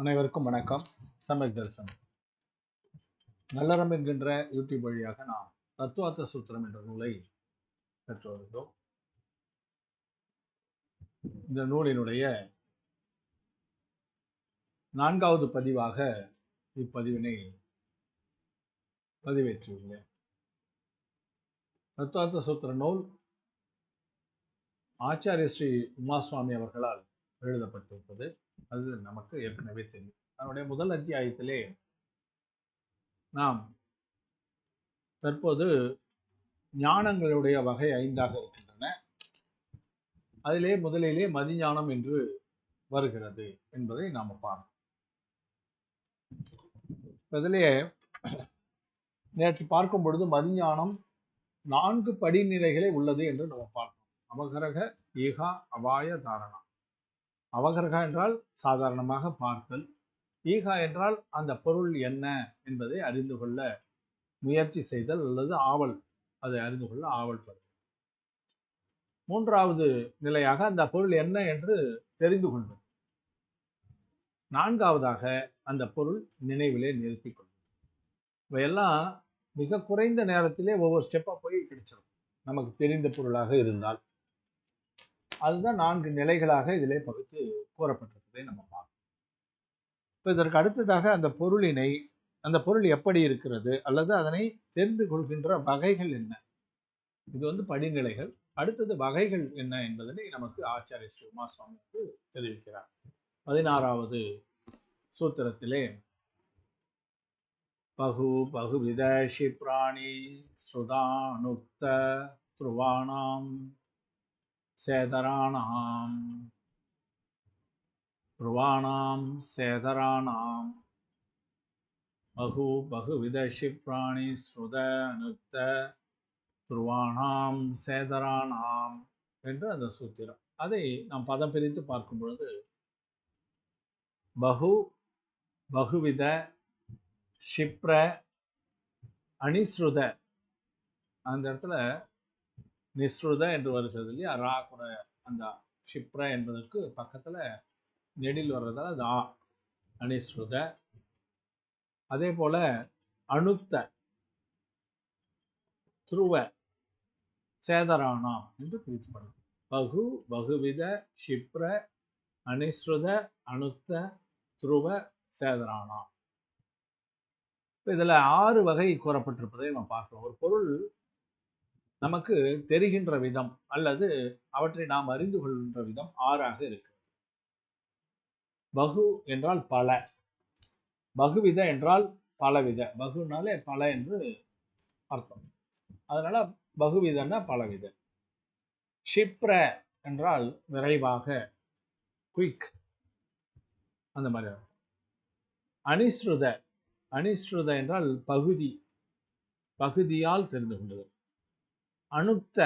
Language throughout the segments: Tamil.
அனைவருக்கும் வணக்கம். சமயக் தரிசனம். நல்லறம் என்கின்ற யூடியூப் வழியாக நாம் தத்துவார்த்த சூத்திரம் என்ற நூலை பெற்று வருகிறோம் இந்த நூலினுடைய நான்காவது பதிவாக இப்பதிவினை பதிவேற்றியுள்ளேன். தத்துவார்த்த சூத்திர நூல் ஆச்சாரிய ஸ்ரீ உமாசுவாமி அவர்களால் எழுதப்பட்டிருப்பது. அது நமக்கு ஏற்கனவே தெரியும். அதனுடைய முதல் அத்தியாயத்திலே நாம் தற்போது ஞானங்களுடைய வகை ஐந்தாக இருக்கின்றன. அதிலே முதலிலே மதிஞானம் என்று வருகிறது என்பதை நாம் பார்ப்போம். அதிலே நேற்று பார்க்கும் பொழுது மதிஞானம் நான்கு படிநிலைகளே உள்ளது என்று நம்ம பார்த்தோம் அவகரக ஈகா அபாய தாரணா. அவகரகா என்றால் சாதாரணமாக பார்த்தல். ஈகா என்றால் அந்த பொருள் என்ன என்பதை அறிந்து கொள்ள முயற்சி செய்தல் அல்லது ஆவல் அதை அறிந்து கொள்ள ஆவல் படுதல் மூன்றாவது நிலையாக அந்த பொருள் என்ன என்று தெரிந்து கொள்வது. நான்காவதாக அந்த பொருள் நினைவிலே நிறுத்தி கொள்வது. இவையெல்லாம் மிக குறைந்த நேரத்திலே ஒவ்வொரு ஸ்டெப்பாக போய் கிடைச்சிடும் நமக்கு தெரிந்த பொருளாக இருந்தால். அதுதான் நான்கு நிலைகளாக இதிலே பகுத்து கூறப்பட்டிருப்பதை நம்ம பார்க்கணும். இப்போ இதற்கு அடுத்ததாக அந்த பொருளினை அந்த பொருள் எப்படி இருக்கிறது அல்லது அதனை தெரிந்து கொள்கின்ற வகைகள் என்ன? இது வந்து படிநிலைகள். அடுத்தது வகைகள் என்ன என்பதனை நமக்கு ஆச்சாரிய ஸ்ரீ உமாசுவாமி வந்து தெரிவிக்கிறார். பதினாறாவது சூத்திரத்திலே பகு பகுவித ஷிப்ராணி சுதானுக்த துருவானாம் சேதராணாம் ध्रुवाणां सेधराणां बहु बहुविधक्षिप्राणि श्रुत அனுத்த துருவானாம் சேதரானாம் என்று அந்த சூத்திரம் அதை நாம் பதம் பிரித்து பார்க்கும் பொழுது பகு பகுவித க்ஷிப்ர அணிஸ்ருத அந்த இடத்துல நிஸ்ருத என்று வருகிறது இல்லையா? ரா கூட அந்த ஷிப்ர என்பதற்கு பக்கத்துல நெடில் வர்றதால அது ஆ அனிஸ்ருத அதே போல அணுத்த துருவ சேதரானா என்று பிரிக்கப்படும் பகு பகுவித ஷிப்ர அனிஸ்ருத அணுத்த துருவ சேதரானா இதில் ஆறு வகை கூறப்பட்டிருப்பதை நம்ம பார்க்கிறோம். ஒரு பொருள் நமக்கு தெரிகின்ற விதம் அல்லது அவற்றை நாம் அறிந்து கொள்கின்ற விதம் ஆறாக இருக்கு பகு என்றால் பல. பகுவித என்றால் பலவித. பகுனாலே பல என்று அர்த்தம். அதனால பகுவிதன்னா பலவித. ஷிப்ர என்றால் விரைவாக குயிக் அந்த மாதிரி அனிஸ்ருத. அனிஸ்ருத என்றால் பகுதி. பகுதியால் தெரிந்து கொண்டது அணுத்த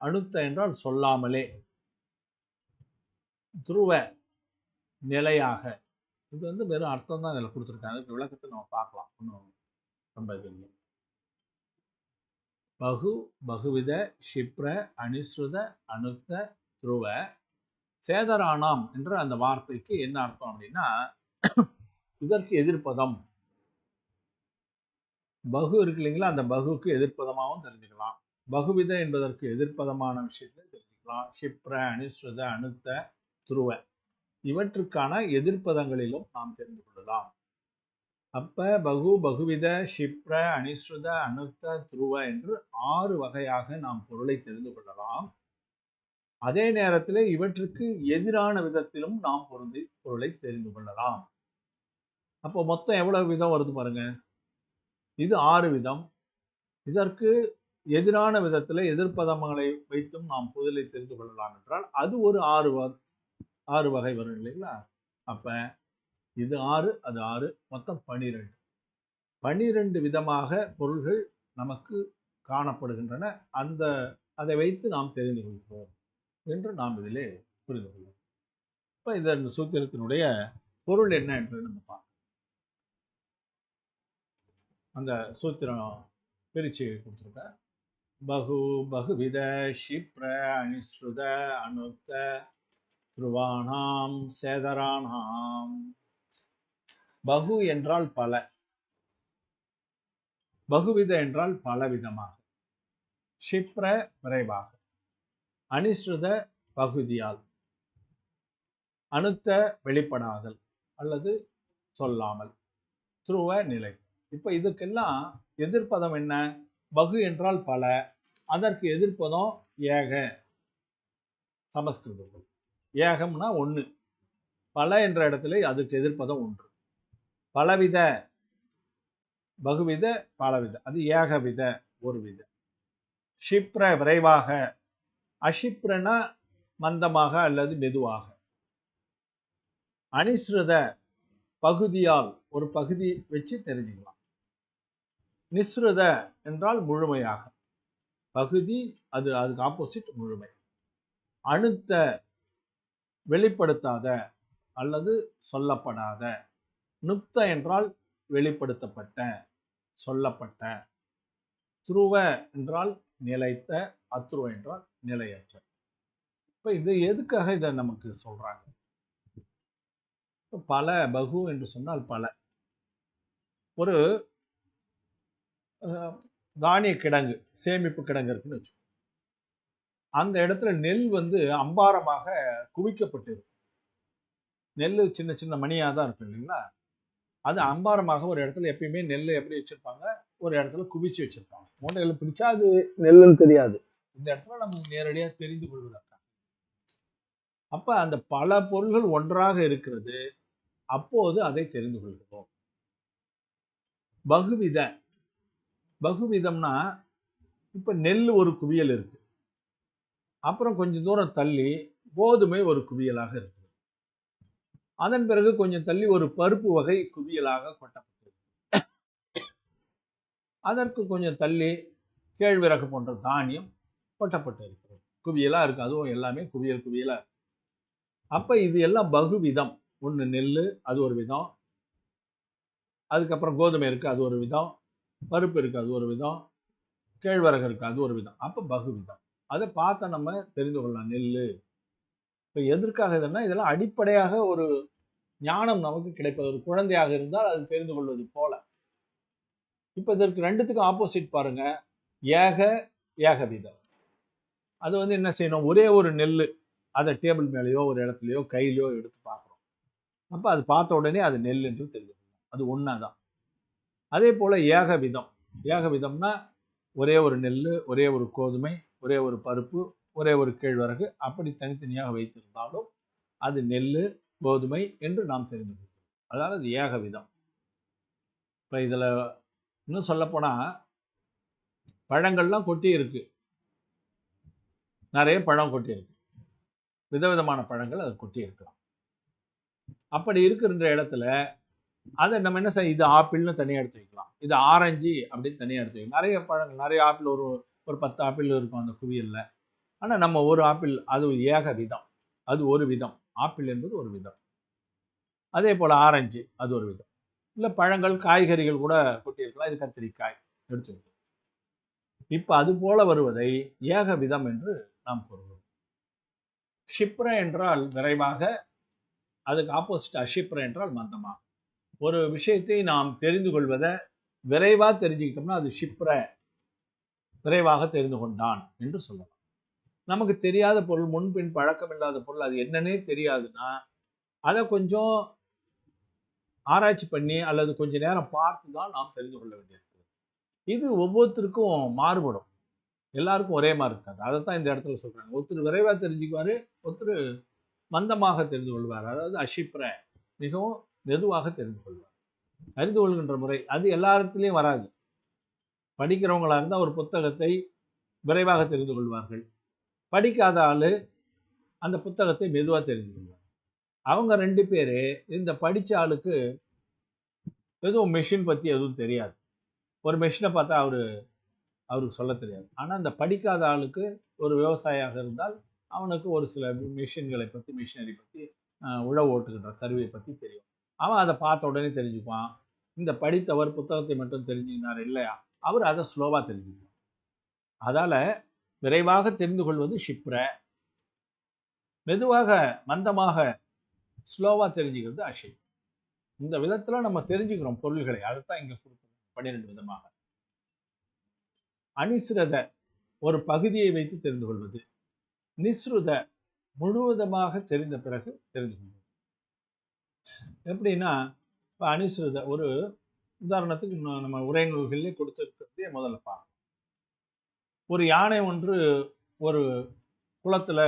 அணுத்த என்றால் சொல்லாமலே. துருவ நிலையாக. இது வந்து வெறும் அர்த்தம் தான் இதில் கொடுத்துருக்காங்க. இப்போ விளக்கத்தை நம்ம பார்க்கலாம். ஒன்றும் ரொம்ப இது இல்லை பகு பகுவித ஷிப்ர அனுஸ்ருத அணுத்த துருவ சேதரானாம் என்ற அந்த வார்த்தைக்கு என்ன அர்த்தம் அப்படின்னா இதற்கு எதிர்ப்பதம். பகு இருக்கு இல்லைங்களா? அந்த பகுக்கு எதிர்ப்பதமாகவும் தெரிஞ்சுக்கலாம். பகுவித என்பதற்கு எதிர்ப்பதமான விஷயத்தை தெரிஞ்சுக்கலாம். ஷிப்ர அனுஸ்ருத அனுத்த துருவ. இவற்றுக்கான எதிர்ப்பதங்களிலும் நாம் தெரிந்து கொள்ளலாம். அப்ப பகு பகுவித ஷிப்ர அனிஸ்ருத அனுத்த துருவ என்று ஆறு வகையாக நாம் பொருளை தெரிந்து கொள்ளலாம். அதே நேரத்தில் இவற்றுக்கு எதிரான விதத்திலும் நாம் பொருந்தி பொருளை தெரிந்து கொள்ளலாம். அப்போ மொத்தம் எவ்வளவு விதம் வருது பாருங்க. இது ஆறு விதம். இதற்கு எதிரான விதத்தில் எதிர்ப்பதங்களை வைத்தும் நாம் பொருளை தெரிந்து கொள்ளலாம் என்றால் அது ஒரு ஆறு ஆறு வகை வரும் இல்லைங்களா? அப்போ இது ஆறு அது ஆறு மொத்தம் பனிரெண்டு. பனிரெண்டு விதமாக பொருள்கள் நமக்கு காணப்படுகின்றன. அந்த அதை வைத்து நாம் தெரிந்து கொள்கிறோம் என்று நாம் இதிலே புரிந்து கொள்வோம் இப்போ இந்த சூத்திரத்தினுடைய பொருள் என்ன என்று நம்ம பார்க்கணும் அந்த சூத்திரம் பிரிச்சு கொடுத்துருக்க பகு பகுவித ஷிப்ர அனிஸ்ருத அனுத்த ध्रुवाणां சேதராணாம் பகு என்றால் பல பகுவித என்றால் பலவிதமாக க்ஷிப்ர விரைவாக அனிஸ்ருத பகுதியால் அணுத்த வெளிப்படாதல் அல்லது சொல்லாமல் துருவ நிலை இப்ப இதுக்கெல்லாம் எதிர்ப்பதம் என்ன பகு என்றால் பல. அதற்கு எதிர்ப்பதம் ஏக. சமஸ்கிருதம் ஏகம்னா ஒன்று பல என்ற இடத்துல அதுக்கு எதிர்ப்பதம் ஒன்று. பலவித. பகுவித பலவித. அது ஏகவித ஒரு வித ஷிப்ர விரைவாக. அஷிப்ரனா மந்தமாக அல்லது மெதுவாக. அனிஸ்ருத பகுதியால் ஒரு பகுதி வச்சு தெரிஞ்சுக்கலாம். நிஸ்ருத என்றால் முழுமையாக. பகுதி அது அதுக்கு ஆப்போசிட் முழுமை. அணுத்த வெளிப்படுத்தாத அல்லது சொல்லப்படாத. நுப்த என்றால் வெளிப்படுத்தப்பட்ட சொல்லப்பட்ட. துருவ என்றால் நிலைத்த அத்ருவ என்றால் நிலையற்ற. இப்போ இது எதுக்காக இதை நமக்கு சொல்றாங்க? பல பகு என்று சொன்னால் பல. ஒரு தானிய கிடங்கு சேமிப்பு கிடங்கு இருக்குன்னு வச்சுக்கோ. அந்த இடத்துல நெல் வந்து அம்பாரமாக குவிக்கப்பட்டிருக்கும். நெல் சின்ன சின்ன மணியாக தான் இருக்கும் இல்லைங்களா? அது அம்பாரமாக ஒரு இடத்துல எப்பயுமே நெல் எப்படி வச்சிருப்பாங்க? ஒரு இடத்துல குவிச்சு வச்சிருப்பாங்க. மூட்டைகளை பிடிச்சா அது நெல்லுன்னு தெரியாது. இந்த இடத்துல நம்ம நேரடியாக தெரிந்து கொள்வதற்காக. அப்ப அந்த பல பொருள்கள் ஒன்றாக இருக்கிறது. அப்போது அதை தெரிந்து கொள்கிறோம். பகுவித பகுவிதம்னா இப்போ நெல் ஒரு குவியல் இருக்கு. அப்புறம் கொஞ்சம் தூரம் தள்ளி கோதுமை ஒரு குவியலாக இருக்கு. அதன் பிறகு கொஞ்சம் தள்ளி ஒரு பருப்பு வகை குவியலாக கொட்டப்பட்டிருக்கு. அதற்கு கொஞ்சம் தள்ளி கேழ்விறகு போன்ற தானியம் கொட்டப்பட்டு இருக்கிறது குவியலா இருக்கு. அதுவும் எல்லாமே குவியல் குவியலா இருக்கு. அப்போ இது எல்லாம் பகுவிதம். ஒன்று நெல் அது ஒரு விதம். அதுக்கப்புறம் கோதுமை இருக்கு. அது ஒரு விதம். பருப்பு இருக்காது அது ஒரு விதம். கேழ்வரகு இருக்காது அது ஒரு விதம். அப்போ பகுவிதம். அதை பார்த்தா நம்ம தெரிந்து கொள்ளலாம். நெல் இப்போ எதற்காக இதுன்னா இதெல்லாம் அடிப்படையாக ஒரு ஞானம் நமக்கு கிடைப்பது. ஒரு குழந்தையாக இருந்தால் அது தெரிந்து கொள்வது போல. இப்போ இதற்கு ரெண்டுத்துக்கும் ஆப்போசிட் பாருங்க. ஏக ஏகவிதம். அது வந்து என்ன செய்யணும்? ஒரே ஒரு நெல் அதை டேபிள் மேலேயோ ஒரு இடத்துலையோ கையிலையோ எடுத்து பார்க்குறோம். அப்போ அது பார்த்த உடனே அது நெல் என்று தெரிஞ்சுக்கணும் அது ஒன்றா தான் அதே போல் ஏக விதம் ஏக விதம்னா ஒரே ஒரு நெல் ஒரே ஒரு கோதுமை ஒரே ஒரு பருப்பு ஒரே ஒரு கேழ்வரகு அப்படி தனித்தனியாக வைத்திருந்தாலும் அது நெல் கோதுமை என்று நாம் தெரிந்து கொள்கிறோம் அதாவது அது ஏக விதம் இப்போ இதில் இன்னும் சொல்லப்போனால் பழங்கள்லாம் கொட்டி இருக்கு நிறைய பழம் கொட்டி இருக்கு விதவிதமான பழங்கள் அது கொட்டி இருக்கலாம் அப்படி இருக்கிற இடத்துல அதை நம்ம என்ன செய்ய இது ஆப்பிள்னு தனியாக எடுத்து வைக்கலாம். இது ஆரஞ்சு அப்படின்னு தனியாக எடுத்து வைக்கலாம். நிறைய பழங்கள் நிறைய ஆப்பிள் ஒரு ஒரு பத்து ஆப்பிள் இருக்கும் அந்த குவியலில். ஆனால் நம்ம ஒரு ஆப்பிள் அது ஏக விதம். அது ஒரு விதம். ஆப்பிள் என்பது ஒரு விதம். அதே போல் ஆரஞ்சு அது ஒரு விதம். இல்லை பழங்கள் காய்கறிகள் கூட கொட்டியிருக்கலாம். இது கத்திரிக்காய் எடுத்து வைக்கலாம். இப்போ அது போல வருவதை ஏக விதம் என்று நாம் கூறுகிறோம். ஷிப்ர என்றால் விரைவாக அதுக்கு ஆப்போசிட் அஷிப்ர என்றால் மந்தமாக ஒரு விஷயத்தை நாம் தெரிந்து கொள்வதை விரைவாக தெரிஞ்சுக்கிட்டோம்னா அது ஷிப்ர. விரைவாக தெரிந்து கொண்டான் என்று சொல்லலாம். நமக்கு தெரியாத பொருள் முன்பின் பழக்கம் இல்லாத பொருள் அது என்னன்னே தெரியாதுன்னா அதை கொஞ்சம் ஆராய்ச்சி பண்ணி அல்லது கொஞ்ச நேரம் பார்த்து தான் நாம் தெரிந்து கொள்ள வேண்டியிருக்கிறது. இது ஒவ்வொருத்தருக்கும் மாறுபடும். எல்லாருக்கும் ஒரே மாதிரி இருக்காது. அதை தான் இந்த இடத்துல சொல்கிறாங்க ஒருத்தர் விரைவாக தெரிஞ்சுக்குவாரு ஒருத்தர் மந்தமாக தெரிந்து கொள்வார். அதாவது அஷிப்ர. மிகவும் மெதுவாக தெரிந்து கொள்வார். அறிந்து கொள்கின்ற முறை அது எல்லா இடத்துலையும் வராது. படிக்கிறவங்களா இருந்தால் ஒரு புத்தகத்தை விரைவாக தெரிந்து கொள்வார்கள். படிக்காத ஆள் அந்த புத்தகத்தை மெதுவாக தெரிந்து கொள்வார். அவங்க ரெண்டு பேர் இந்த படித்த ஆளுக்கு எதுவும் மெஷின் பற்றி எதுவும் தெரியாது. ஒரு மெஷினை பார்த்தா அவர் அவருக்கு சொல்ல தெரியாது. ஆனால் அந்த படிக்காத ஆளுக்கு ஒரு விவசாயியாக இருந்தால் அவனுக்கு ஒரு சில மிஷின்களை பற்றி மிஷினரி பற்றி உழவு ஓட்டுகின்ற கருவியை பற்றி தெரியும். அவன் அதை பார்த்த உடனே தெரிஞ்சுப்பான் இந்த படித்தவர் புத்தகத்தை மட்டும் தெரிஞ்சுக்கினார் இல்லையா? அவர் அதை ஸ்லோவாக தெரிஞ்சுக்குவார். அதால் விரைவாக தெரிந்து கொள்வது ஷிப்ர. மெதுவாக மந்தமாக ஸ்லோவாக தெரிஞ்சுக்கிறது அஷை இந்த விதத்துல நம்ம தெரிஞ்சுக்கிறோம் பொருள்களை. அதுதான் இங்க கொடுக்குறோம் பன்னிரெண்டு விதமாக. அனிசிரத ஒரு பகுதியை வைத்து தெரிந்து கொள்வது. நிஸ்ருத முழுவதமாக தெரிந்த பிறகு தெரிந்து கொள்வது. எப்படின்னா இப்போ அனிஸ்ருத ஒரு உதாரணத்துக்கு நம்ம நம்ம உரைநூல்களிலே கொடுத்துருக்கிறதே முதல்ல பார்க்கணும் ஒரு யானை ஒன்று ஒரு குளத்துல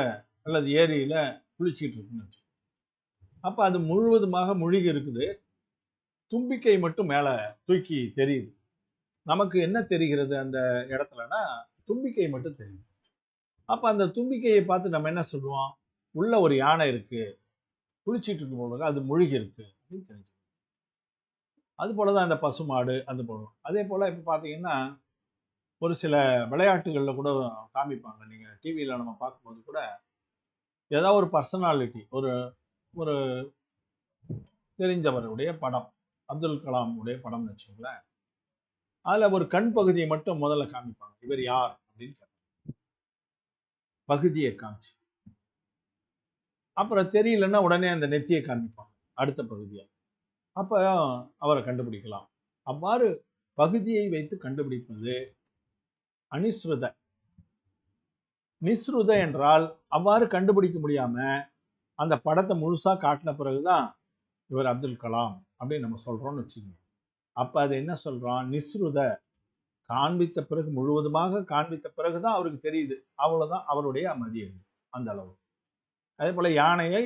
அல்லது ஏரியில குளிச்சிட்டு இருக்குன்னு அப்போ அப்ப அது முழுவதுமாக முழுகி இருக்குது. தும்பிக்கை மட்டும் மேல தூக்கி தெரியுது. நமக்கு என்ன தெரிகிறது அந்த இடத்துலனா தும்பிக்கை மட்டும் தெரியுது. அப்ப அந்த தும்பிக்கையை பார்த்து நம்ம என்ன சொல்லுவோம்? உள்ள ஒரு யானை இருக்கு. குளிச்சிட்டு இருக்கும்போது அது முழுகி இருக்கு அப்படின்னு தெரிஞ்சு அது போலதான் அந்த பசுமாடு அது போடும் அதே போல் இப்போ பார்த்தீங்கன்னா ஒரு சில விளையாட்டுகளில் கூட காமிப்பாங்க. நீங்கள் டிவியில் நம்ம பார்க்கும்போது கூட ஏதாவது ஒரு பர்சனாலிட்டி ஒரு ஒரு தெரிஞ்சவருடைய படம் அப்துல் கலாம் உடைய படம்னு வச்சுக்கோங்களேன். அதில் ஒரு கண் பகுதியை மட்டும் முதல்ல காமிப்பாங்க. இவர் யார் அப்படின்னு கேட்பாங்க. பகுதியை காமிச்சு. அப்புறம் தெரியலன்னா உடனே அந்த நெத்தியை காமிப்பான் அடுத்த பகுதியை. அப்போ அவரை கண்டுபிடிக்கலாம். அவ்வாறு பகுதியை வைத்து கண்டுபிடிப்பது அனிஸ்ருத. நிஸ்ருத என்றால் அவ்வாறு கண்டுபிடிக்க முடியாம அந்த படத்தை முழுசாக காட்டின பிறகுதான் இவர் அப்துல் கலாம் அப்படின்னு நம்ம சொல்கிறோம்னு வச்சுக்கோங்க. அப்போ அது என்ன சொல்கிறான் நிஸ்ருத காண்பித்த பிறகு முழுவதுமாக காண்பித்த பிறகு தான் அவருக்கு தெரியுது. அவ்வளோதான் அவருடைய மதியம் அந்த அளவு. அதே போல் யானையை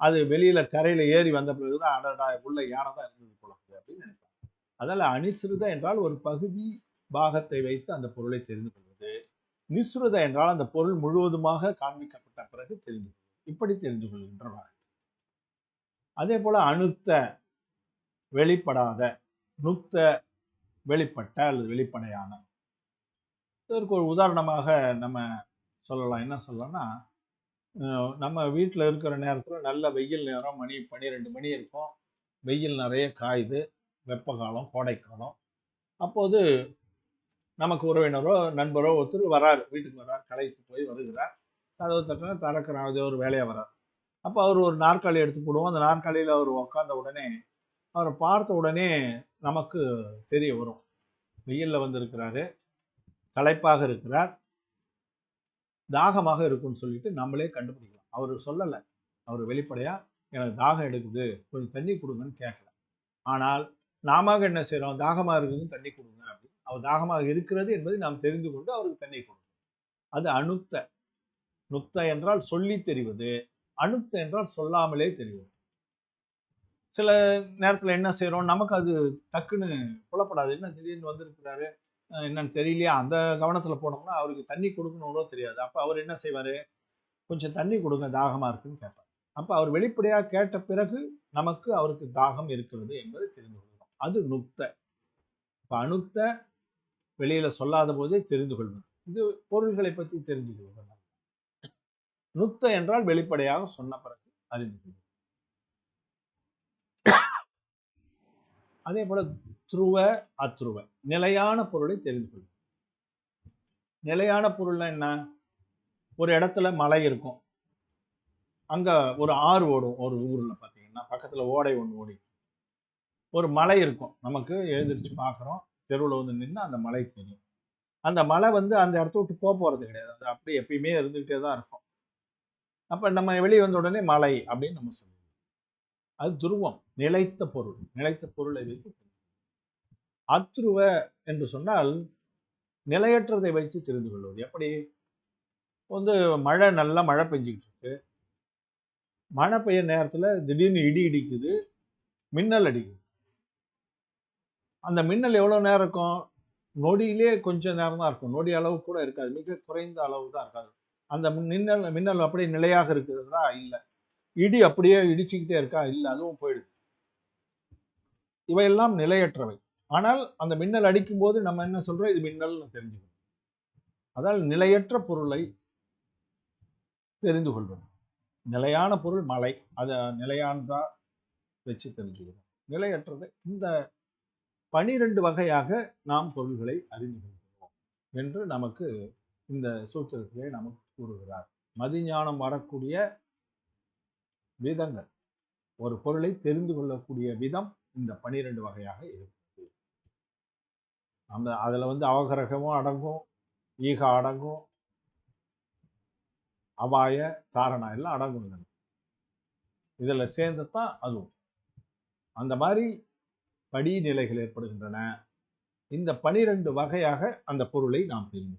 அது வெளியில் கரையில் ஏறி வந்த பிறகு தான் அடடா உள்ள யானை தான் இருந்தது போல அப்படின்னு நினைப்பாங்க. அதனால் அனிஸ்ருத என்றால் ஒரு பகுதி பாகத்தை வைத்து அந்த பொருளை தெரிந்து கொள்வது. நிஸ்ருத என்றால் அந்த பொருள் முழுவதுமாக காண்பிக்கப்பட்ட பிறகு தெரிந்து இப்படி தெரிந்து கொள்கின்றனர். அதே போல் அணுத்த வெளிப்படாத நுக்த வெளிப்பட்ட அல்லது வெளிப்படையான. இதற்கு ஒரு உதாரணமாக நம்ம சொல்லலாம். என்ன சொல்லலாம்னா நம்ம வீட்டில் இருக்கிற நேரத்தில் நல்ல வெயில் நேரம் மணி பன்னிரெண்டு மணி இருக்கும். வெயில் நிறைய காயுது. வெப்ப காலம் கோடைக்காலம் அப்போது நமக்கு உறவினரோ நண்பரோ ஒருத்தர் வரார். வீட்டுக்கு வரார் கலைக்கு போய் வருகிறார். கதவு தட்டினா திறக்கிறார் ஒரு வேலையாக வரார். அப்போ அவர் ஒரு நாற்காலி எடுத்து போடுவோம். அந்த நாற்காலியில் அவர் உட்காந்த உடனே அவரை பார்த்த உடனே நமக்கு தெரிய வரும். வெயிலில் வந்திருக்கிறாரு. களைப்பாக இருக்கிறார். தாகமாக இருக்கும்னு சொல்லிட்டு நம்மளே கண்டுபிடிக்கலாம். அவர் சொல்லலை. அவர் வெளிப்படையா எனக்கு தாகம் எடுக்குது. கொஞ்சம் தண்ணி கொடுங்கன்னு கேட்கல ஆனால் நாம என்ன செய்றோம்? தாகமாக இருக்குதுன்னு தண்ணி கொடுங்க. அப்படின்னு. அவர் தாகமாக இருக்கிறது என்பதை நாம் தெரிந்து கொண்டு அவருக்கு தண்ணி கொடுக்கணும் அது அணுத்த நுத்த என்றால் சொல்லி தெரிவது. அணுத்த என்றால் சொல்லாமலே தெரிவது. சில நேரத்துல என்ன செய்கிறோம் நமக்கு அது டக்குன்னு புலப்படாது. என்ன திடீர்னு வந்திருக்கிறாரு? என்னன்னு தெரியலையா. அந்த கவனத்துல போனோம்னா அவருக்கு தண்ணி கொடுக்கணும்னோ தெரியாது. அப்போ அவர் என்ன செய்வாரு? கொஞ்சம் தண்ணி கொடுங்க தாகமா இருக்குன்னு கேட்பார். அப்ப அவர் வெளிப்படையா கேட்ட பிறகு நமக்கு அவருக்கு தாகம் இருக்கிறது என்பதை தெரிந்து கொள்கிறோம் அது நுக்த இப்போ அணுத்த வெளியில சொல்லாத போதே தெரிந்து கொள்வது. இது பொருள்களை பற்றி தெரிந்து கொள்வது. நுக்த என்றால் வெளிப்படையாக சொன்ன பிறகு அறிந்து கொள்வது. அதே போல துருவ அத்ருவ. நிலையான பொருளை தெரிந்து கொள்ளும். நிலையான பொருள்னா என்ன? ஒரு இடத்துல மலை இருக்கும். அங்க ஒரு ஆறு ஓடும் ஒரு ஊர்ல பாத்தீங்கன்னா. பக்கத்துல ஓடை ஒன்று ஓடி. ஒரு மலை இருக்கும். நமக்கு எழுந்திரிச்சு பார்க்குறோம் தெருவில் வந்து நின்று அந்த மலை தெரியும். அந்த மலை வந்து அந்த இடத்த விட்டு போக போகிறது கிடையாது. அது அப்படி எப்பயுமே இருந்துகிட்டே தான் இருக்கும். அப்போ நம்ம வெளியே வந்த உடனே மலை அப்படின்னு நம்ம சொல்லுவோம். அது துருவம். நிலைத்த பொருள். நிலைத்த பொருளை வைத்து அத்ருவ என்று சொன்னால் நிலையற்றதை வைத்து தெரிந்து கொள்வது. எப்படி? வந்து மழை நல்லா மழை பெஞ்சிக்கிட்டு இருக்கு. மழை பெய்ய நேரத்துல திடீர்னு இடி இடிக்குது மின்னல் அடிக்குது. அந்த மின்னல் எவ்வளவு நேரம் இருக்கும்? நொடியிலே கொஞ்ச நேரம் தான் இருக்கும். நொடி அளவு கூட இருக்காது. மிக குறைந்த அளவு தான் இருக்காது. அந்த மின்னல் மின்னல் அப்படியே நிலையாக இருக்கிறதா? இல்லை. இடி அப்படியே இடிச்சுக்கிட்டே இருக்கா? இல்லை. அதுவும் போயிடுது. இவையெல்லாம் நிலையற்றவை. ஆனால் அந்த மின்னல் அடிக்கும் போது நம்ம என்ன சொல்றோம்? இது மின்னல்னு தெரிஞ்சுக்கணும். அதால் நிலையற்ற பொருளை தெரிந்து கொள்வது. நிலையான பொருள் மலை அதை நிலையானதா வச்சு தெரிஞ்சுக்கணும். நிலையற்றது. இந்த பனிரெண்டு வகையாக நாம் பொருள்களை அறிந்து கொள்கிறோம் என்று நமக்கு இந்த சூத்திரத்திலே நமக்கு கூறுகிறார். மதிஞானம் வரக்கூடிய விதங்கள். ஒரு பொருளை தெரிந்து கொள்ளக்கூடிய விதம் இந்த பனிரெண்டு வகையாக இருக்கும். அந்த அதில் வந்து அவகரகமும் அடங்கும் ஈக அடங்கும் அபாய தாரணா எல்லாம் அடங்கும் இதில் சேர்ந்து தான் அதுவும். அந்த மாதிரி படிநிலைகள் ஏற்படுகின்றன. இந்த பனிரெண்டு வகையாக அந்த பொருளை நாம் தெரிந்து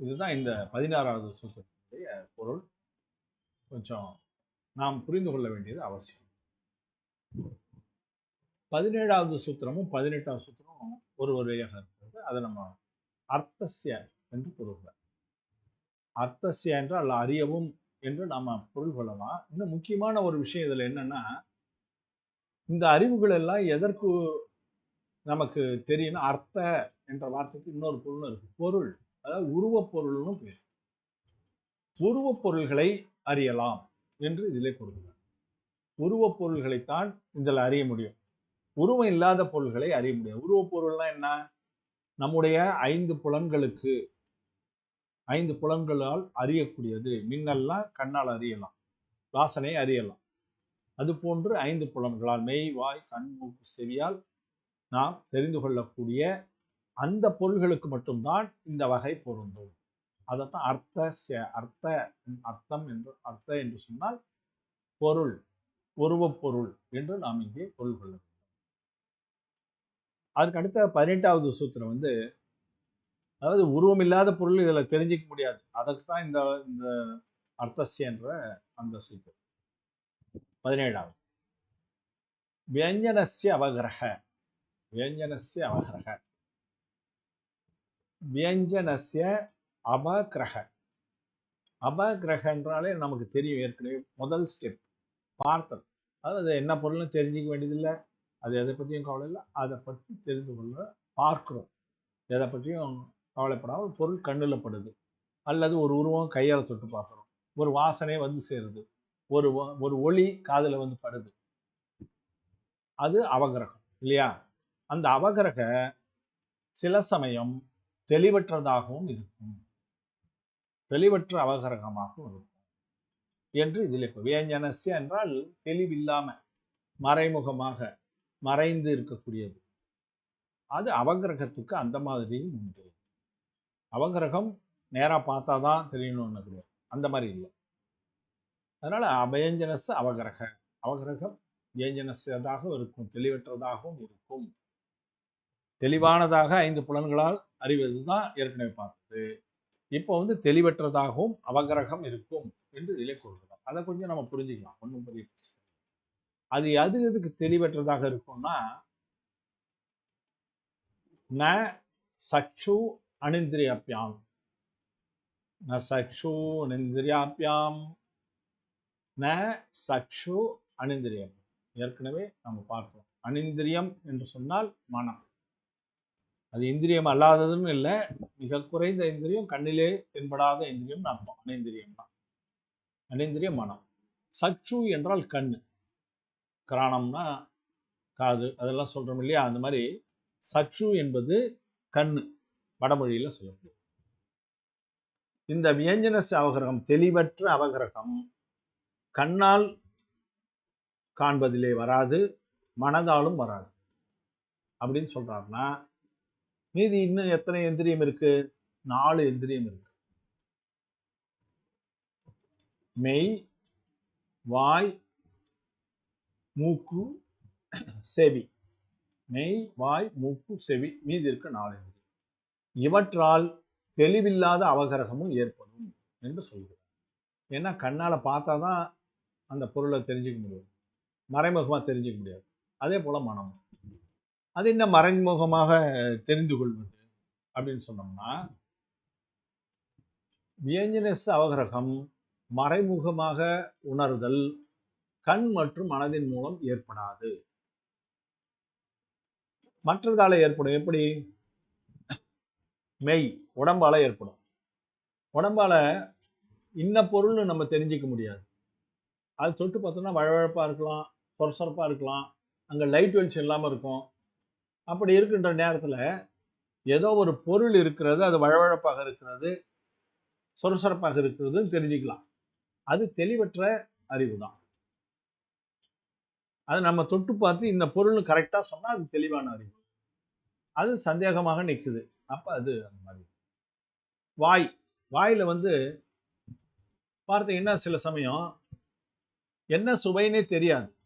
இதுதான் இந்த பதினாறாவது சூத்திரத்தினுடைய பொருள். கொஞ்சம் நாம் புரிந்து கொள்ள வேண்டியது அவசியம். பதினேழாவது சூத்திரமும் பதினெட்டாவது சூத்திரமும் ஒரு வரையாக இருக்கிறது. அதை நம்ம அர்த்தசிய என்று பொருள்கள் அர்த்தசிய என்றால் அறியவும் என்று நாம் பொருள் கொள்ளலாம். இன்னும் முக்கியமான ஒரு விஷயம் இதில் என்னன்னா இந்த அறிவுகள் எல்லாம் எதற்கு நமக்கு தெரியும் அர்த்த என்ற வார்த்தைக்கு இன்னொரு பொருளும் இருக்கு. பொருள் அதாவது உருவப் பொருள்னு பேர். உருவப் பொருள்களை அறியலாம் என்று இதிலே கூறுகிறார். உருவப் பொருள்களைத்தான் இதில் அறிய முடியும். உருவம் இல்லாத பொருள்களை அறிய முடியாது. உருவப் பொருள்னா என்ன? நம்முடைய ஐந்து புலன்களுக்கு ஐந்து புலன்களால் அறியக்கூடியது. மின்னல்லாம் கண்ணால் அறியலாம். வாசனை அறியலாம். அது போன்று ஐந்து புலன்களால் மெய் வாய் கண் மூக்கு செவியால் நாம் தெரிந்து கொள்ளக்கூடிய அந்த பொருள்களுக்கு மட்டும்தான் இந்த வகை பொருந்தும். அதைத்தான் அர்த்த ச- அர்த்த அர்த்தம் என்று அர்த்த என்று சொன்னால் பொருள் உருவப் பொருள் என்று நாம் இங்கே பொருள் கொள்ள அதுக்கு அடுத்த பதினெட்டாவது சூத்திரம் வந்து அதாவது உருவம் இல்லாத பொருள் இதில் தெரிஞ்சிக்க முடியாது. அதற்கு தான் இந்த இந்த அர்த்தசியன்ற அந்த சூத்திரம். பதினேழாவது. வியஞ்சனசிய அவகிரக. வியஞ்சனசிய அவகிரக. வியஞ்சனசிய அபகிரக அபகிரக என்றாலே நமக்கு தெரியும் ஏற்கனவே முதல் ஸ்டெப் பார்த்தல். அதாவது என்ன பொருள்னு தெரிஞ்சிக்க வேண்டியதில்லை. அது எதை பற்றியும் கவலை இல்லை. அதை பற்றி தெரிந்து கொள்ள பார்க்கிறோம். எதை பற்றியும் கவலைப்படாமல் பொருள் கண்ணில் படுது அல்லது ஒரு உருவம் கையால் தொட்டு பார்க்குறோம். ஒரு வாசனை வந்து சேருது. ஒரு ஒரு ஒளி காதில் வந்து படுது. அது அவகிரகம் இல்லையா? அந்த அவகிரக சில சமயம் தெளிவற்றதாகவும் இருக்கும். தெளிவற்ற அவகிரகமாகவும் இருக்கும். என்று இதில் இப்போ வியஞ்சனசிய என்றால் தெளிவில்லாமல் மறைமுகமாக மறைந்து இருக்கக்கூடியது. அது அவகிரகத்துக்கு அந்த மாதிரியும் உண்டு. அவகிரகம் நேராக பார்த்தா தான் தெரியணும்னு கிடையாது அந்த மாதிரி இல்லை. அதனால் அபயஞ்சனஸ் அவகிரக. அவகிரகம் வியஞ்சனசதாகவும் இருக்கும். தெளிவற்றதாகவும் இருக்கும். தெளிவானதாக ஐந்து புலன்களால் அறிவது தான் ஏற்கனவே பார்த்தது. இப்போ வந்து தெளிவற்றதாகவும் அவகிரகம் இருக்கும் என்று நிலை கூறுகிறோம் அதை கொஞ்சம் நம்ம புரிஞ்சுக்கலாம். ஒன்றும் பெரிய பிரச்சனை அது எது எதுக்கு தெளிவற்றதாக இருக்கும்னா ந சக்ஷு அனிந்திரியாப்பியாம் ந சக்ஷு அனிந்திரியாப்பியாம் ந சக்ஷு அனிந்திரியம் ஏற்கனவே நம்ம பார்த்தோம். அனிந்திரியம் என்று சொன்னால் மனம். அது இந்திரியம் அல்லாததுன்னு இல்லை மிக குறைந்த இந்திரியம் கண்ணிலே தென்படாத இந்திரியம் அர்த்தம் அனைந்திரியம் தான். அனிந்திரியம் மனம். சக்ஷு என்றால் கண்ணு. கிராணம்னா காது அதெல்லாம் சொல்றோம் இல்லையா? அந்த மாதிரி சக்ஷு என்பது கண்ணு வடமொழியில சொல்லப்படும் இந்த வியஞ்சனச அவகிரகம் தெளிவற்ற அவகிரகம் கண்ணால் காண்பதிலே வராது மனதாலும் வராது. அப்படின்னு சொல்றாருன்னா மீதி இன்னும் எத்தனை எந்திரியம் இருக்கு? நாலு எந்திரியம் இருக்கு. மெய் வாய் மூக்கு செவி. மெய் வாய் மூக்கு செவி மீதி இருக்க. நாலு இவற்றால் தெளிவில்லாத அவகரகமும் ஏற்படும் என்று சொல்கிறார் ஏன்னா கண்ணால் பார்த்தா தான் அந்த பொருளை தெரிஞ்சுக்க முடியும். மறைமுகமாக தெரிஞ்சுக்க முடியாது. அதே போல் மனம். அது என்ன மறைமுகமாக தெரிந்து கொள்வது அப்படின்னு சொன்னோம்னா வியஞ்சனஸ் அவகிரகம் மறைமுகமாக உணர்தல் கண் மற்றும் மனதின் மூலம் ஏற்படாது. மற்றதால ஏற்படும் எப்படி? மெய் உடம்பால ஏற்படும். உடம்பால இன்ன பொருள்னு நம்ம தெரிஞ்சிக்க முடியாது. அது தொட்டு பார்த்தோம்னா வழவழப்பாக இருக்கலாம் சொரசொரப்பாக இருக்கலாம் அங்கே லைட் வெளிச்சம் இல்லாமல் இருக்கும். அப்படி இருக்கின்ற நேரத்தில் ஏதோ ஒரு பொருள் இருக்கிறது அது வழவழப்பாக இருக்கிறது சொரசொரப்பாக இருக்கிறதுன்னு தெரிஞ்சுக்கலாம். அது தெளிவற்ற அறிவு தான் அதை நம்ம தொட்டு பார்த்து இந்த பொருள் கரெக்டாக சொன்னால் அது தெளிவான அறிவு. அது சந்தேகமாக நிற்குது அப்போ அது அந்த மாதிரி. வாய். வாயில் வந்து பார்த்தீங்கன்னா சில சமயம்? என்ன சுவைன்னே தெரியாது.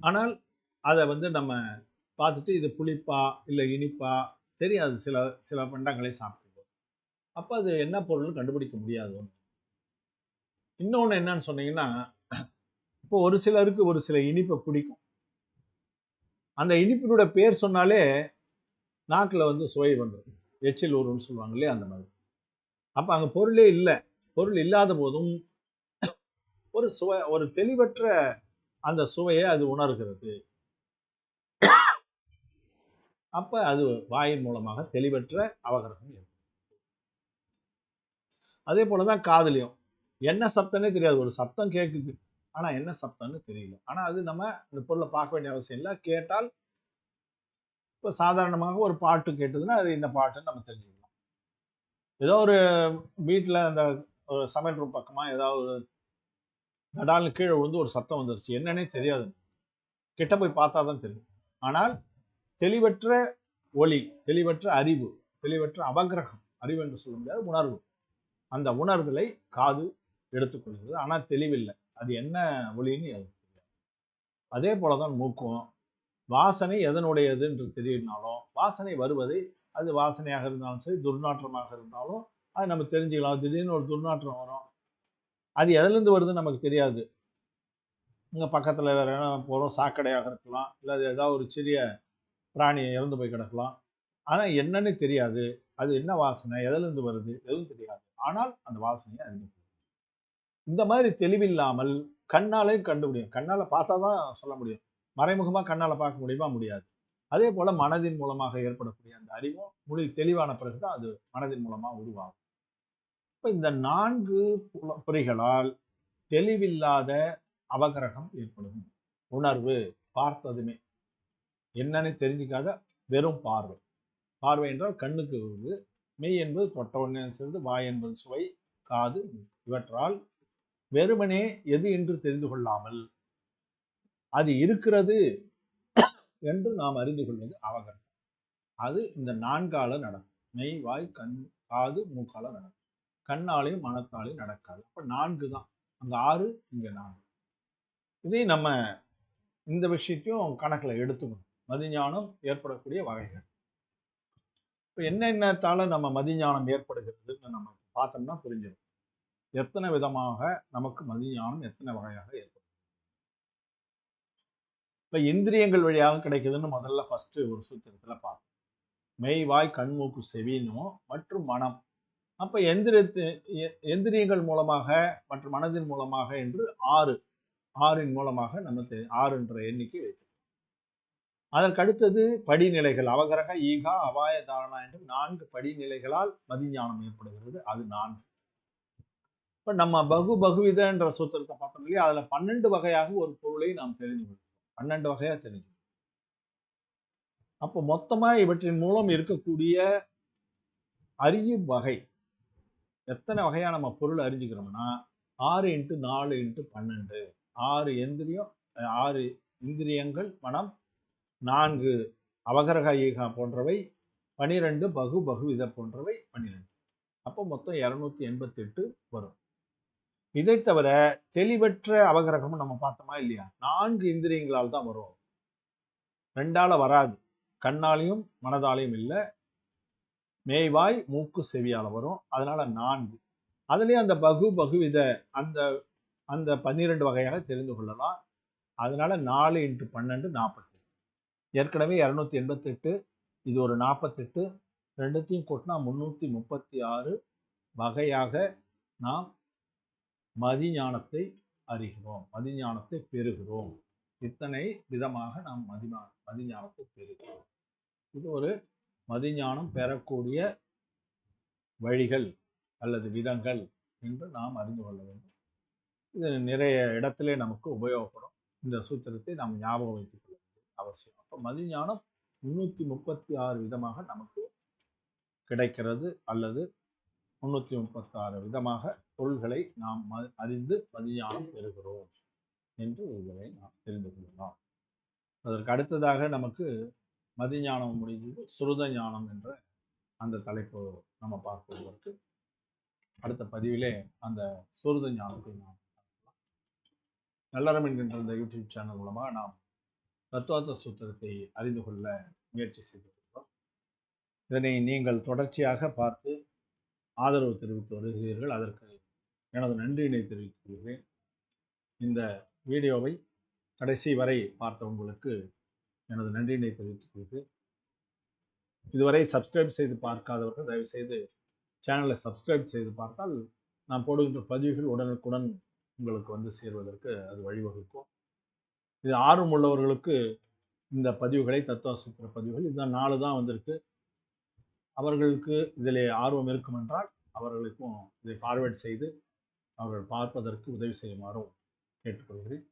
ஆனால் அதை வந்து நம்ம பார்த்துட்டு இது புளிப்பா இல்லை இனிப்பா தெரியாது. சில சில பண்டங்களை சாப்பிடுவோம் அப்போ அது என்ன பொருள்னு கண்டுபிடிக்க முடியாது. இன்னொன்று என்னன்னு சொன்னீங்கன்னா இப்போ ஒரு சிலருக்கு ஒரு சில இனிப்பை பிடிக்கும். அந்த இனிப்பினுடைய பேர் சொன்னாலே நாக்கில் வந்து சுவை வந்துடும் எச்சில் ஊருன்னு சொல்லுவாங்க இல்லையா அந்த மாதிரி. அப்போ அங்கே பொருளே இல்லை. பொருள் இல்லாத போதும் ஒரு சுவை ஒரு தெளிவற்ற அந்த சுவையை அது உணர்கிறது. அப்ப அது வாயின் மூலமாக தெளிவற்ற அவகரகம் ஏற்படும். அதே போலதான் காதலியும். என்ன சப்தம்னே தெரியாது. ஒரு சப்தம் கேட்குது ஆனால் என்ன சப்தம்னு தெரியல. ஆனால் அது நம்ம இந்த பொருளை பார்க்க வேண்டிய அவசியம் இல்லை. கேட்டால் இப்போ சாதாரணமாக ஒரு பாட்டு கேட்டதுன்னா அது இந்த பாட்டுன்னு நம்ம தெரிஞ்சுக்கலாம். ஏதோ ஒரு வீட்டில் அந்த ஒரு சமையல் ரூம் பக்கமாக ஏதாவது ஒரு நடால்னு கீழே விழுந்து ஒரு சத்தம் வந்துருச்சு. என்னன்னே தெரியாது. கிட்ட போய் பார்த்தா தான் தெரியும். ஆனால் தெளிவற்ற ஒளி தெளிவற்ற அறிவு தெளிவற்ற அபகிரகம் அறிவு என்று சொல்ல முடியாது உணர்வு. அந்த உணர்வுகளை காது எடுத்துக்கொள்கிறது. ஆனால் தெளிவில்லை. அது என்ன ஒளின்னு தெரியும் அதே அதே போலதான் மூக்கும். வாசனை எதனுடையது என்று தெரியினாலும் வாசனை வருவதை அது வாசனையாக இருந்தாலும் சரி துர்நாற்றமாக இருந்தாலும் அது நம்ம தெரிஞ்சுக்கலாம். திடீர்னு ஒரு துர்நாற்றம் வரும். அது எதுலேருந்து வருதுன்னு நமக்கு தெரியாது. இங்கே பக்கத்தில் வேறு என்ன போகிறோம் சாக்கடையாக இருக்கலாம் இல்லை அது ஏதாவது ஒரு சிறிய பிராணி இறந்து போய் கிடக்கலாம். ஆனால் என்னன்னு தெரியாது. அது என்ன வாசனை எதுலேருந்து வருது எதுவும் தெரியாது. ஆனால் அந்த வாசனையை அறிந்து இந்த மாதிரி தெளிவில்லாமல் கண்ணாலே கண்டுபிடியும் கண்ணால் பார்த்தா தான் சொல்ல முடியும். மறைமுகமாக கண்ணால் பார்க்க முடியுமா? முடியாது. அதே போல் மனதின் மூலமாக ஏற்படக்கூடிய அந்த அறிவும் மொழி தெளிவான பிறகு தான் அது மனதின் மூலமாக உருவாகும். இப்போ இந்த நான்கு பொறிகளால் தெளிவில்லாத அபகரகம் ஏற்படும். உணர்வு பார்த்ததுமே. என்னன்னு தெரிஞ்சுக்காத வெறும் பார்வை. பார்வை என்றால் கண்ணுக்கு வருது மெய் என்பது தொட்ட உடனே சேர்ந்து வாய் என்பது சுவை காது இவற்றால் வெறுமனே எது என்று தெரிந்து கொள்ளாமல் அது இருக்கிறது என்று நாம் அறிந்து கொள்வது அவகரம் அது இந்த நான்கால நடக்கும். மெய் வாய் கண் காது மூக்கால நடக்கும். கண்ணாலையும் மனத்தாலையும் நடக்காது. அப்போ நான்கு தான். அந்த ஆறு இங்க நான்கு. இதை நம்ம இந்த விஷயத்தையும் கணக்கில் எடுத்துக்கணும். மதிஞானம் ஏற்படக்கூடிய வகைகள். இப்போ என்னென்னத்தால நம்ம மதிஞானம் ஏற்படுகிறதுன்னு நம்ம பார்த்தோம்னா புரிஞ்சிடும். எத்தனை விதமாக நமக்கு மதிஞானம் எத்தனை வகையாக ஏற்படும்? இப்போ இந்திரியங்கள் வழியாக கிடைக்குதுன்னு முதல்ல ஃபர்ஸ்ட் ஒரு சூத்திரத்தில் பார்த்தோம் மெய் வாய் கண் மூக்கு செவினும் மற்றும் மனம். அப்போ எந்திரத்து எந்திரியங்கள் மூலமாக மற்றும் மனதின் மூலமாக என்று ஆறு ஆறின் மூலமாக நம்ம ஆறு என்ற எண்ணிக்கை வைத்து அதற்கு அடுத்தது படிநிலைகள் அவகரக ஈகா அபாய தாரணா என்று நான்கு படிநிலைகளால் மதிஞானம் ஏற்படுகிறது. அது நான்கு. இப்போ நம்ம பகு பகுவிதன்ற சூத்திரத்தை பார்த்தோம் இல்லையா? அதில் பன்னெண்டு வகையாக ஒரு பொருளை நாம் தெரிஞ்சு கொள்கிறோம் பன்னெண்டு வகையாக தெரிஞ்சு அப்போ மொத்தமாக இவற்றின் மூலம் இருக்கக்கூடிய அறியும் வகை எத்தனை வகையாக நம்ம பொருள் அறிஞ்சுக்கிறோம்னா ஆறு இன்ட்டு நாலு இன்ட்டு பன்னெண்டு. ஆறு எந்திரியம் ஆறு இந்திரியங்கள் மனம் நான்கு அவகரக ஈகா போன்றவை பனிரெண்டு பகு பகுவித போன்றவை பன்னிரெண்டு அப்போ மொத்தம் இரநூத்தி எண்பத்தி எட்டு வரும். இதை தவிர தெளிவற்ற அவகிரகமும் நம்ம பார்த்தோமா இல்லையா? நான்கு இந்திரியங்களால் தான் வரும் ரெண்டால வராது. கண்ணாலையும் மனதாலையும் இல்லை. மேய்வாய் மூக்கு செவியால் வரும். அதனால நான்கு. அதுலேயும் அந்த பகு பகுவித அந்த அந்த பன்னிரெண்டு வகையாக தெரிந்து கொள்ளலாம். அதனால நாலு இன்ட்டு பன்னெண்டு நாற்பத்தி ஏற்கனவே இரநூத்தி எண்பத்தெட்டு இது ஒரு நாற்பத்தெட்டு. ரெண்டுத்தையும் கூட்டினா முந்நூற்றி முப்பத்தி ஆறு வகையாக நாம் மதிஞானத்தை அறிகிறோம் மதிஞானத்தை பெறுகிறோம். இத்தனை விதமாக நாம் மதிமா மதிஞானத்தை பெறுகிறோம். இது ஒரு மதிஞானம் பெறக்கூடிய வழிகள் அல்லது விதங்கள் என்று நாம் அறிந்து கொள்ள வேண்டும். இது நிறைய இடத்திலே நமக்கு உபயோகப்படும். இந்த சூத்திரத்தை நாம் ஞாபகம் வைத்துக் கொள்ள வேண்டியது அவசியம். அப்போ மதிஞானம் முன்னூற்றி முப்பத்தி ஆறு விதமாக நமக்கு கிடைக்கிறது அல்லது முன்னூற்றி முப்பத்தாறு விதமாக பொருள்களை நாம் அறிந்து மதிஞானம் பெறுகிறோம் என்று இதனை நாம் தெரிந்து கொள்ளலாம். அதற்கு அடுத்ததாக நமக்கு மதிஞானம் முடிந்தது சுருத ஞானம் என்ற அந்த தலைப்பு நம்ம பார்ப்பதற்கு அடுத்த பதிவிலே அந்த சுருத ஞானத்தை நாம் நல்லறம் என்கின்ற இந்த யூடியூப் சேனல் மூலமாக நாம் தத்துவார்த்த சூத்திரத்தை அறிந்து கொள்ள முயற்சி செய்திருக்கிறோம் இதனை நீங்கள் தொடர்ச்சியாக பார்த்து ஆதரவு தெரிவித்து வருகிறீர்கள். அதற்கு எனது நன்றியினை தெரிவித்துக் கொள்கிறேன் இந்த வீடியோவை கடைசி வரை பார்த்த உங்களுக்கு எனது நன்றியினை தெரிவித்துக் கொள்கிறேன் இதுவரை சப்ஸ்கிரைப் செய்து பார்க்காதவர்கள் தயவுசெய்து சேனலை சப்ஸ்கிரைப் செய்து பார்த்தால் நான் போடுகின்ற பதிவுகள் உடனுக்குடன் உங்களுக்கு வந்து சேர்வதற்கு அது வழிவகுக்கும். இது ஆர்வம் உள்ளவர்களுக்கு இந்த பதிவுகளை தத்துவ சூத்திர பதிவுகள் இதுதான் நாலு தான் வந்திருக்கு. அவர்களுக்கு இதில் ஆர்வம் இருக்கும் என்றால் அவர்களுக்கும் இதை ஃபார்வேர்ட் செய்து அவர்கள் பார்ப்பதற்கு உதவி செய்யுமாறும் கேட்டுக்கொள்கிறேன்.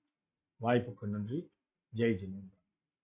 வாய்ப்புக்கு நன்றி. ஜெய் ஜினேந்திரா.